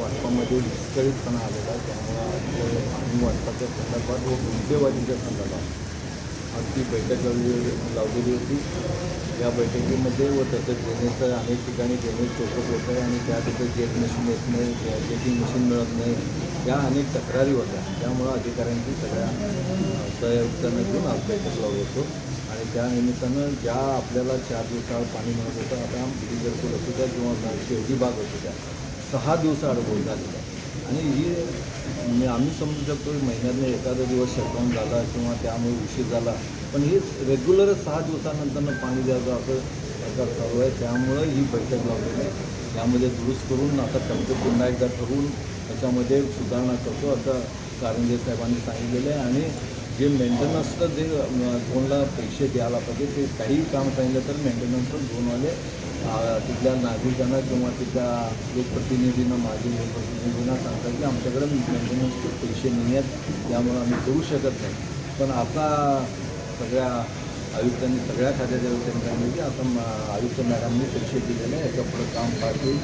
वाटपामध्ये विस्कळीतपणा आलेला आहे. त्यामुळं आपलं पाणी वाटपाच्या संदर्भात व गुंतेवारीच्या संदर्भात आमची बैठक लावली लावलेली होती. या बैठकीमध्ये व तसंच ड्रेनेजचं अनेक ठिकाणी ड्रेनेज चौकट होतं आहे आणि त्या तिथे जेट मशीन येत नाही जेटिंग मशीन मिळत नाही या अनेक तक्रारी होत्या त्यामुळं अधिकाऱ्यांची सगळ्या अ, घेऊन आज बैठक लावत होतो. आणि त्या निमित्तानं ज्या आपल्याला चार दिवसाआड पाणी मिळत होतं आता बिलीगरपूर असू द्या किंवा शेवटी बाग असू द्या सहा दिवसाआड बोल झालेला आहे. आणि ही म्हणजे आम्ही समजू शकतो की महिन्यातनं एखादा दिवस शटडाऊन झाला किंवा त्यामुळे उशीर झाला पण हे रेग्युलरच सहा दिवसानंतरनं पाणी द्यायचं असं प्रकार चालू आहे. त्यामुळं ही बैठक लावलेली आहे. त्यामध्ये दुरुस्त करून आता टप्पे पुन्हा एकदा ठरवून त्याच्यामध्ये सुधारणा करतो असं कारंजे साहेबांनी सांगितलेलं आहे. आणि जे मेंटेनन्सचं जे अं, कोणाला पैसे द्यायला पाहिजे ते काहीही काम सांगितलं तर मेंटेनन्सचं दोनवाले तिथल्या नागरिकांना किंवा तिथल्या लोकप्रतिनिधींना माझी लोकप्रतिनिधींना सांगतात की आमच्याकडे मेंटेनन्सचे पैसे नाही आहेत त्यामुळे आम्ही करू शकत नाही. पण आता सगळ्या आयुक्तांनी सगळ्या खात्याच्या आयुक्तांनी सांगितलं की आता म- आयुक्त मॅडमनी पैसे दिलेले आहे याच्या पुढं काम पार होईल.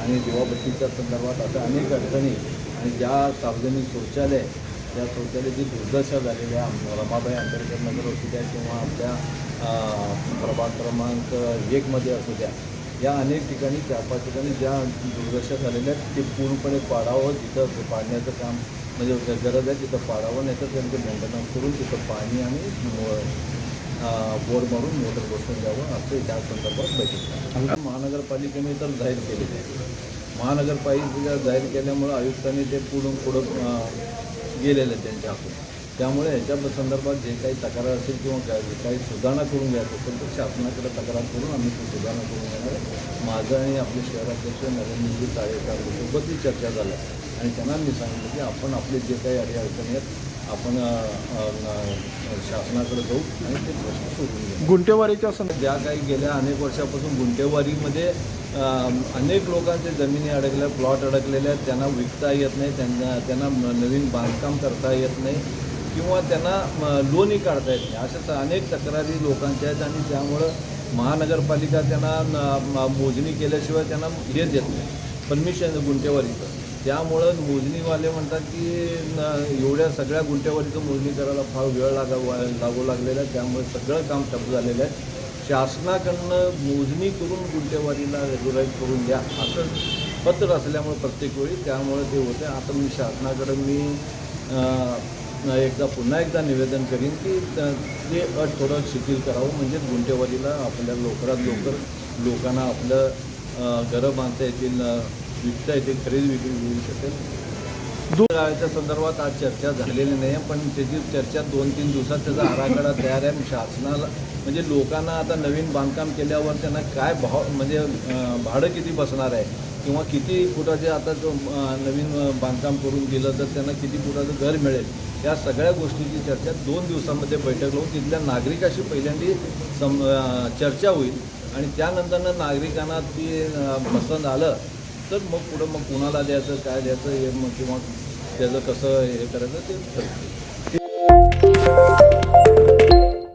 आणि दिवाबत्तीच्या संदर्भात आता अनेक अडचणी आणि ज्या सार्वजनिक शौचालय त्या त्या जी दुर्दशा झालेली आहे रमाबाई आंबेडकर नगर असू द्या किंवा आपल्या प्रभाग क्रमांक एकमध्ये असू द्या या अनेक ठिकाणी चार पाच ठिकाणी ज्या दुर्दशा झालेल्या आहेत ते पूर्णपणे पाडावं जिथं पाडण्याचं काम म्हणजे गरज आहे तिथं पाडावं नाही तर त्यांचं मेंटेनन्स करून तिथं पाणी आणि बोर मारून मोटर बसून द्यावं असं त्या संदर्भात बैठक महानगरपालिकेने तर जाहीर केलेली आहे. महानगरपालिकेला जाहीर केल्यामुळं आयुक्तांनी ते पुढून पुढं गेलेलं आहे त्यांच्या हातून. त्यामुळे ह्याच्या संदर्भात जे काही तक्रार असेल किंवा काय- जे काही सुधारणा करून घ्यायचं असेल तर शासनाकडे तक्रार करून आम्ही ती सुधारणा करून घेणार आहे. माझं आणि आपले शहराध्यक्ष नरेंद्रजी ताळेकर सोबतही चर्चा झाल्या आणि त्यांना मी सांगितलं की आपण आपले जे काही अडी अडचणी आहेत आपण शासनाकडे जाऊ आणि ते प्रश्न सोडून घेऊ गुंटेवारीच्या ज्या काही गेल्या अनेक वर्षापासून गुंटेवारीमध्ये अनेक लोकांचे जमिनी अडकल्या प्लॉट अडकलेले आहेत त्यांना विकता येत नाही त्यांना त्यांना नवीन बांधकाम करता येत नाही किंवा त्यांना लोनही काढता येत नाही. अशा अनेक तक्रारी लोकांच्या आहेत आणि त्यामुळं महानगरपालिका त्यांना मोजणी केल्याशिवाय त्यांना हे देत नाही. परमिशन गुंटेवारीचं त्यामुळं मोजणीवाले म्हणतात की न- एवढ्या सगळ्या गुंटेवारीचं मोजणी करायला फार वेळ लागा लागू लागलेला आहे. त्यामुळे सगळं काम ठप्प झालेलं आहे. शासनाकडनं मोजणी करून गुंटेवारीला रेग्युलाईज करून द्या. असं पत्र असल्यामुळे प्रत्येक वेळी त्यामुळे ते होते. आता मी शासनाकडं मी एकदा पुन्हा एकदा निवेदन करीन की ते अट थोडं शिथिल करावं. म्हणजे गुंटेवारीला आपल्या लवकरात लवकर लोकांना आपलं घरं बांधता येतील विकता येतील खरेदी विक्री होऊ शकेल. गाळ्याच्या संदर्भात आज चर्चा झालेली नाही आहे पण त्याची चर्चा दोन तीन दिवसात त्याचा आराखडा तयार आहे. शासनाला म्हणजे लोकांना आता नवीन बांधकाम केल्यावर त्यांना काय भाव म्हणजे भाडं किती बसणार आहे? किंवा किती फुटाचे आता जो नवीन बांधकाम करून दिलं तर त्यांना किती फुटाचं घर मिळेल? या सगळ्या गोष्टीची चर्चा दोन दिवसामध्ये बैठक होऊन तिथल्या नागरिकाशी पहिल्यांदी सम चर्चा होईल. आणि त्यानंतरनं नागरिकांना ती पसंत आलं तर मग पुढं मग कुणाला द्यायचं काय द्यायचं हे मग किंवा त्याचं कसं हे करायचं ते ठरते.